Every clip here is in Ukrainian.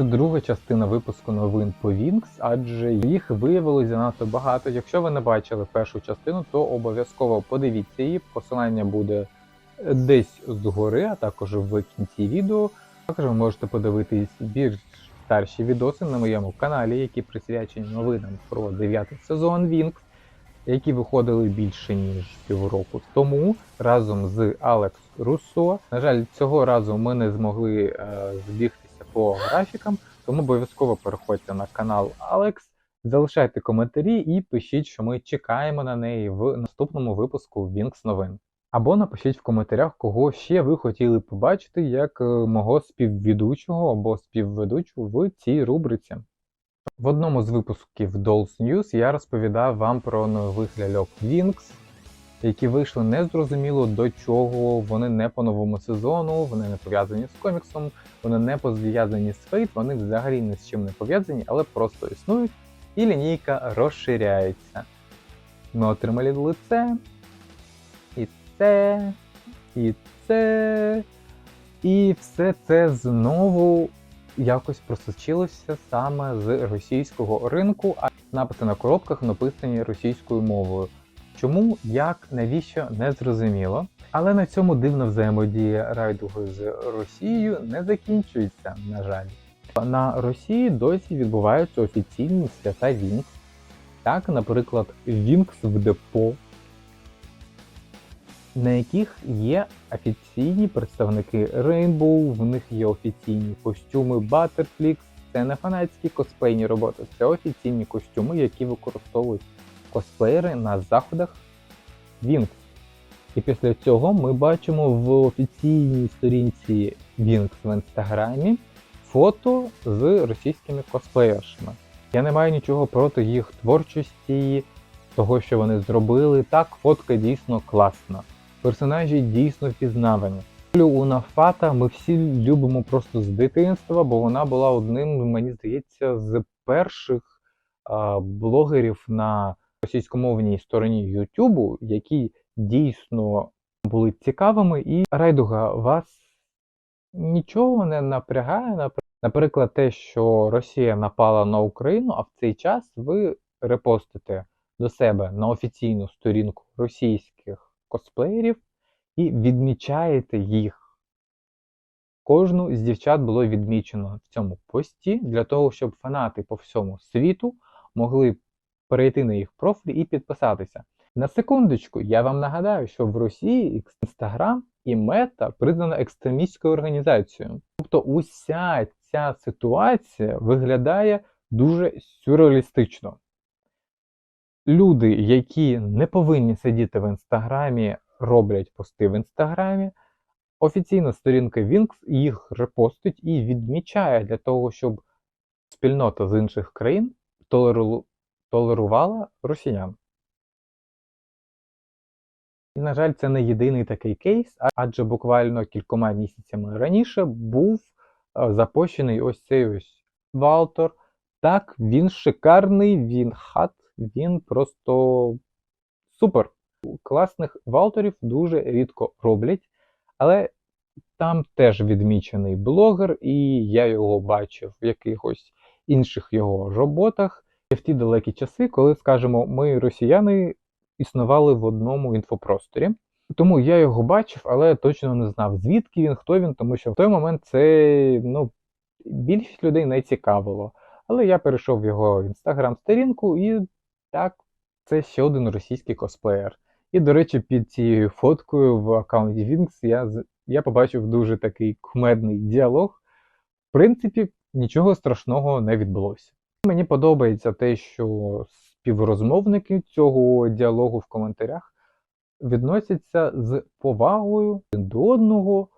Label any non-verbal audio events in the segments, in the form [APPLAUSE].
Це друга частина випуску новин по Wings, адже їх виявилось занадто багато. Якщо ви не бачили першу частину, то обов'язково подивіться її. Посилання буде десь згори, а також в кінці відео. Також ви можете подивитись більш старші відоси на моєму каналі, які присвячені новинам про 9 сезон Wings, які виходили більше ніж півроку тому разом з Алекс Руссо. На жаль, цього разу ми не змогли е, збігтися по графікам, тому обов'язково переходьте на канал Алекс, залишайте коментарі і пишіть, що ми чекаємо на неї в наступному випуску Wings новин. Або напишіть в коментарях, кого ще ви хотіли побачити як е, мого співведучого або співведучу в цій рубриці. В одному з випусків Dolls News я розповідав вам про нових ляльок Wings, які вийшли незрозуміло до чого, вони не по новому сезону, вони не пов'язані з коміксом, вони не пов'язані з Fate, вони взагалі ні з чим не пов'язані, але просто існують, і лінійка розширяється. Ми отримали лице, і це, і це, і все це знову якось просочилося саме з російського ринку, а написи на коробках написані російською мовою. Чому, як, навіщо не зрозуміло. Але на цьому дивна взаємодія райдугу з Росією не закінчується, на жаль. На Росії досі відбуваються офіційні свята Вінкс. Так, наприклад, Вінкс в депо, на яких є офіційні представники Rainbow, в них є офіційні костюми Butterflix. Це не фанатські косплейні роботи, це офіційні костюми, які використовують косплеєри на заходах Wings. І після цього ми бачимо в офіційній сторінці Wings в інстаграмі фото з російськими косплеєршами. Я не маю нічого проти їх творчості, того, що вони зробили. Так, фотка дійсно класна. Персонажі дійсно впізнавані. У Нафата ми всі любимо просто з дитинства, бо вона була одним, мені здається, з перших а, блогерів на російськомовній стороні Ютубу, які дійсно були цікавими, і райдуга вас нічого не напрягає. Наприклад, те, що Росія напала на Україну, а в цей час ви репостите до себе на офіційну сторінку російських косплеєрів і відмічаєте їх. Кожну з дівчат було відмічено в цьому пості для того, щоб фанати по всьому світу могли перейти на їх профіль і підписатися. На секундочку, я вам нагадаю, що в Росії Інстаграм і Мета признана екстремістською організацією. Тобто уся ця ситуація виглядає дуже сюрреалістично. Люди, які не повинні сидіти в інстаграмі, роблять пости в інстаграмі. Офіційна сторінка Wings їх репостить і відмічає для того, щоб спільнота з інших країн. Толерувала росіян. І, на жаль, це не єдиний такий кейс, адже буквально кількома місяцями раніше був запущений ось цей ось Валтор. Так, він шикарний, він хат, він просто супер. Класних валторів дуже рідко роблять, але там теж відмічений блогер, і я його бачив в якихось інших його роботах в ті далекі часи, коли, скажімо, ми, росіяни, існували в одному інфопросторі. Тому я його бачив, але точно не знав, звідки він, хто він, тому що в той момент це ну, більшість людей не цікавило. Але я перейшов в його інстаграм-сторінку, і так, це ще один російський косплеєр. І, до речі, під цією фоткою в аккаунті Wings я я побачив дуже такий кумедний діалог. В принципі, нічого страшного не відбулося. Мені подобається те, що співрозмовники цього діалогу в коментарях відносяться з повагою до одного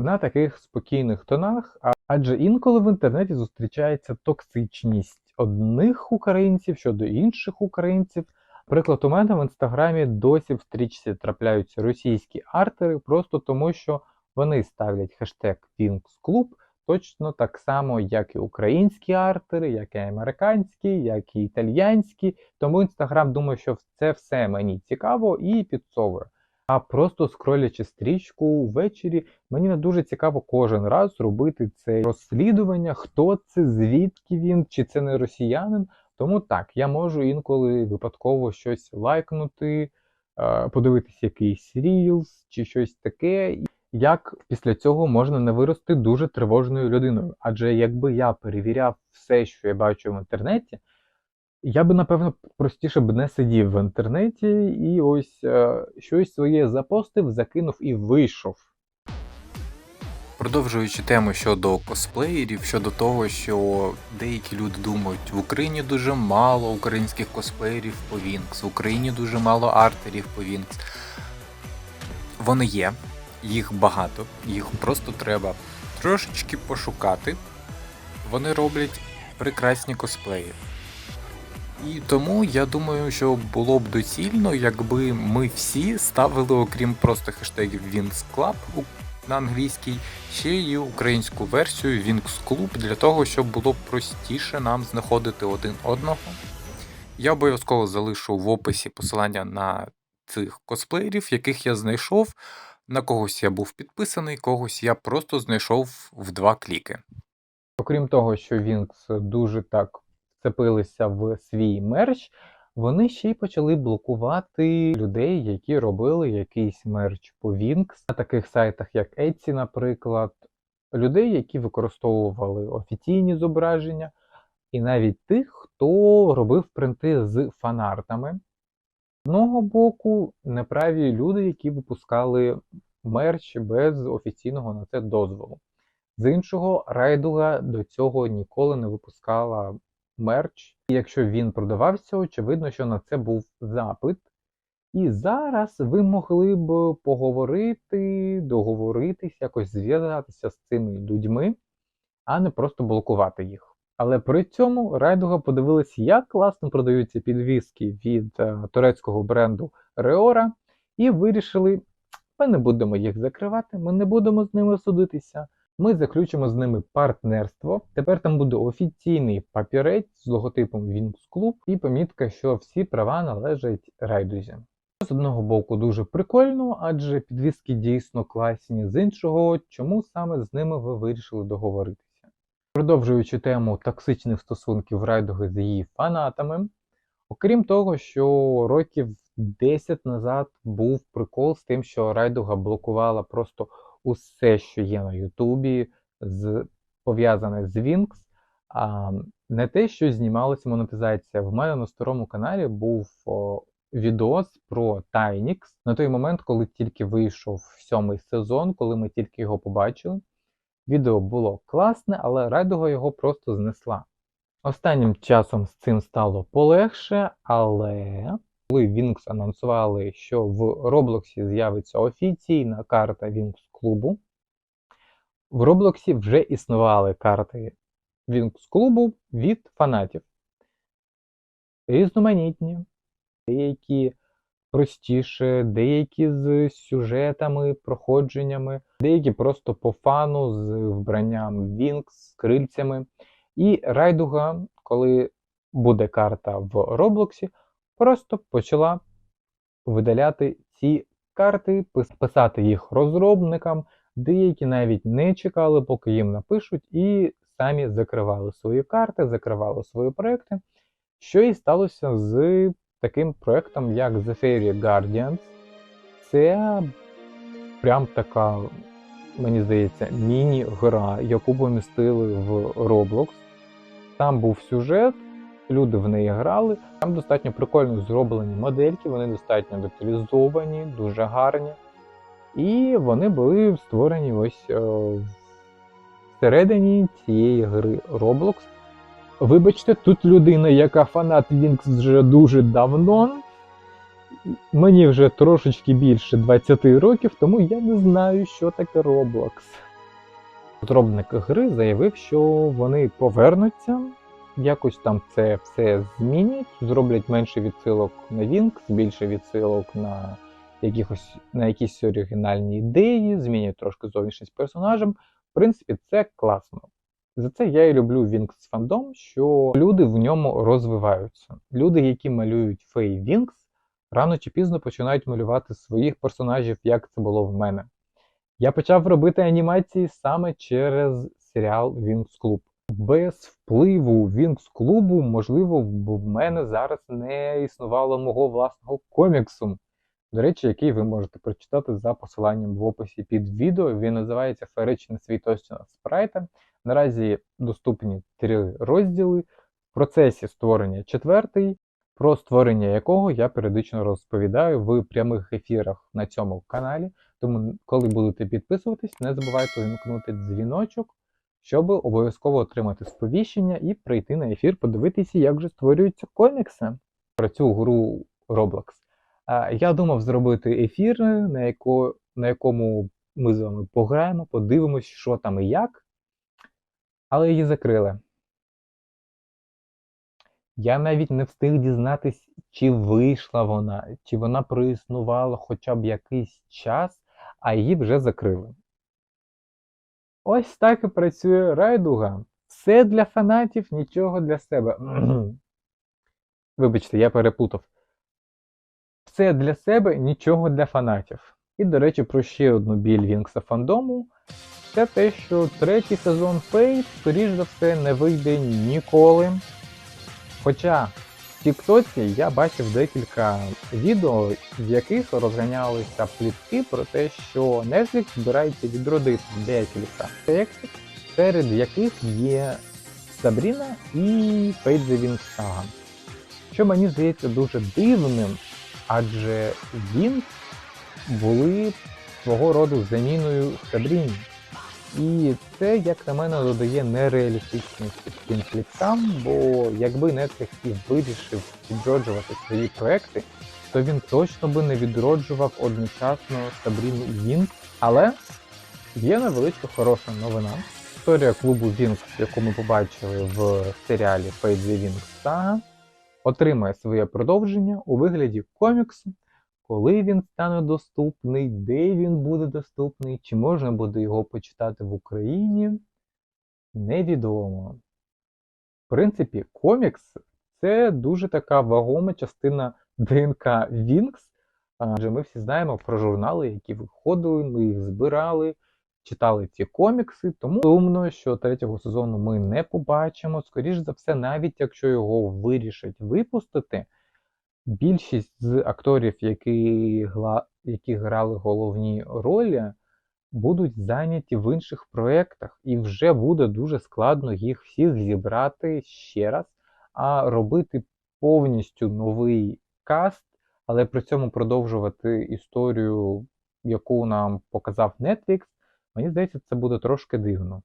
на таких спокійних тонах, адже інколи в інтернеті зустрічається токсичність одних українців щодо інших українців. Приклад, у мене в інстаграмі досі в стрічці трапляються російські артери, просто тому що вони ставлять хештег WingsClub точно так само, як і українські артери, як і американські, як і італійські. Тому інстаграм думає, що це все мені цікаво і підсовує. А просто скролячи стрічку ввечері, мені не дуже цікаво кожен раз робити це розслідування, хто це, звідки він, чи це не росіянин. Тому так, я можу інколи випадково щось лайкнути, е, подивитись якийсь рілс чи щось таке. Як після цього можна не вирости дуже тривожною людиною? Адже якби я перевіряв все, що я бачу в інтернеті, я би, напевно, простіше б не сидів в інтернеті і ось е, щось своє запостив, закинув і вийшов. Продовжуючи тему щодо косплеєрів, щодо того, що деякі люди думають, в Україні дуже мало українських косплеєрів по Вінкс, в Україні дуже мало артерів по Вінкс. Вони є, їх багато, їх просто треба трошечки пошукати. Вони роблять прекрасні косплеї. І тому я думаю, що було б доцільно, якби ми всі ставили, окрім просто хештегів Wings Club на англійській, ще й українську версію Wings Club для того, щоб було простіше нам знаходити один одного. Я обов'язково залишу в описі посилання на цих косплеєрів, яких я знайшов. На когось я був підписаний, когось я просто знайшов в два кліки. Окрім того, що Wings дуже так вцепилися в свій мерч, вони ще й почали блокувати людей, які робили якийсь мерч по Wings на таких сайтах, як Etsy, наприклад, людей, які використовували офіційні зображення, і навіть тих, хто робив принти з фанартами. Одного боку, неправі люди, які випускали мерч без офіційного на це дозволу. З іншого, райдуга до цього ніколи не випускала мерч. І якщо він продавався, очевидно, що на це був запит. І зараз ви могли б поговорити, договоритись, якось зв'язатися з цими людьми, а не просто блокувати їх. Але при цьому райдуга подивилась, як класно продаються підвіски від е, турецького бренду Реора, і вирішили, ми не будемо їх закривати, ми не будемо з ними судитися. Ми заключимо з ними партнерство. Тепер там буде офіційний папірець з логотипом Wings Club і помітка, що всі права належать райдузі. З одного боку дуже прикольно, адже підвіски дійсно класні. З іншого, чому саме з ними ви вирішили договоритися? Продовжуючи тему токсичних стосунків райдуги з її фанатами, окрім того, що років 10 назад був прикол з тим, що райдуга блокувала просто усе, що є на Ютубі, з, пов'язане з Wings, а не те, що знімалася монетизація. В мене на старому каналі був о, відос про Tynix на той момент, коли тільки вийшов сьомий сезон, коли ми тільки його побачили. Відео було класне, але райдуга його просто знесла. Останнім часом з цим стало полегше, але коли Wings анонсували, що в Роблоксі з'явиться офіційна карта Wings клубу, в Роблоксі вже існували карти Wings клубу від фанатів. Різноманітні, деякі простіше, деякі з сюжетами, проходженнями, деякі просто по фану з вбранням Wings, з крильцями. І райдуга, коли буде карта в Роблоксі, просто почала видаляти ці карти, пис- писати їх розробникам. Деякі навіть не чекали, поки їм напишуть, і самі закривали свої карти, закривали свої проекти. Що і сталося з таким проектом, як The Fairy Guardians. Це прям така, мені здається, міні-гра, яку помістили в Roblox. Там був сюжет, люди в неї грали. Там достатньо прикольно зроблені модельки, вони достатньо деталізовані, дуже гарні. І вони були створені ось е, всередині цієї гри Roblox. Вибачте, тут людина, яка фанат Wings вже дуже давно. Мені вже трошечки більше 20 років, тому я не знаю, що таке Roblox. Розробник гри заявив, що вони повернуться, якось там це все змінять, зроблять менше відсилок на Wings, більше відсилок на, якихось, на якісь оригінальні ідеї, змінять трошки зовнішність персонажам. В принципі, це класно. За це я і люблю Wings фандом, що люди в ньому розвиваються. Люди, які малюють Фей Wings, рано чи пізно починають малювати своїх персонажів, як це було в мене. Я почав робити анімації саме через серіал Wings Club. Без впливу Wings клубу, можливо, в мене зараз не існувало мого власного коміксу. До речі, який ви можете прочитати за посиланням в описі під відео. Він називається Феєричний світ Остіна Спрайта. Наразі доступні три розділи. В процесі створення четвертий, про створення якого я періодично розповідаю в прямих ефірах на цьому каналі. Тому, коли будете підписуватись, не забувайте вимкнути дзвіночок, щоб обов'язково отримати сповіщення і прийти на ефір, подивитися, як же створюються комікси про цю гру Roblox. Я думав зробити ефір, на, яко, на якому ми з вами пограємо, подивимось, що там і як. Але її закрили. Я навіть не встиг дізнатись, чи вийшла вона, чи вона проіснувала хоча б якийсь час, а її вже закрили. Ось так і працює райдуга. Все для фанатів, нічого для себе. [CLEARS THROAT] Вибачте, я переплутав. Все для себе, нічого для фанатів. І, до речі, про ще одну біль Вінкса фандому. Це те, що третій сезон Фейт, скоріш за все, не вийде ніколи. Хоча в Тіктоці я бачив декілька відео, в яких розганялися плітки про те, що Netflix збирається відродити декілька проєктів, серед яких є Сабріна і Fate the Що мені здається дуже дивним, адже Wings були свого роду заміною Сабріні. І це, як на мене, додає нереалістичності цим фліксам, бо якби Netflix і вирішив відроджувати свої проекти, то він точно би не відроджував одночасно Сабріну Вінкс. Але є невеличка хороша новина. Історія клубу Вінкс, яку ми побачили в серіалі Fate the Wings Saga, отримає своє продовження у вигляді коміксу. Коли він стане доступний, де він буде доступний, чи можна буде його почитати в Україні, невідомо. В принципі, комікс це дуже така вагома частина ДНК Вінкс. Адже ми всі знаємо про журнали, які виходили, ми їх збирали, читали ці комікси. Тому думно, що третього сезону ми не побачимо. Скоріш за все, навіть якщо його вирішать випустити. Більшість з акторів, які, які грали головні ролі, будуть зайняті в інших проєктах, і вже буде дуже складно їх всіх зібрати ще раз, а робити повністю новий каст, але при цьому продовжувати історію, яку нам показав Netflix, мені здається, це буде трошки дивно.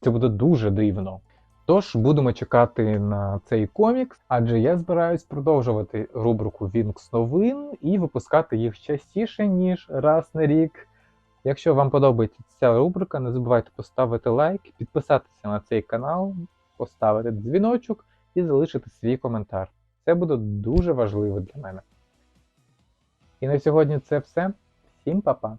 Це буде дуже дивно. Тож будемо чекати на цей комікс, адже я збираюсь продовжувати рубрику Вінкс новин і випускати їх частіше, ніж раз на рік. Якщо вам подобається ця рубрика, не забувайте поставити лайк, підписатися на цей канал, поставити дзвіночок і залишити свій коментар. Це буде дуже важливо для мене. І на сьогодні це все. Всім па-па!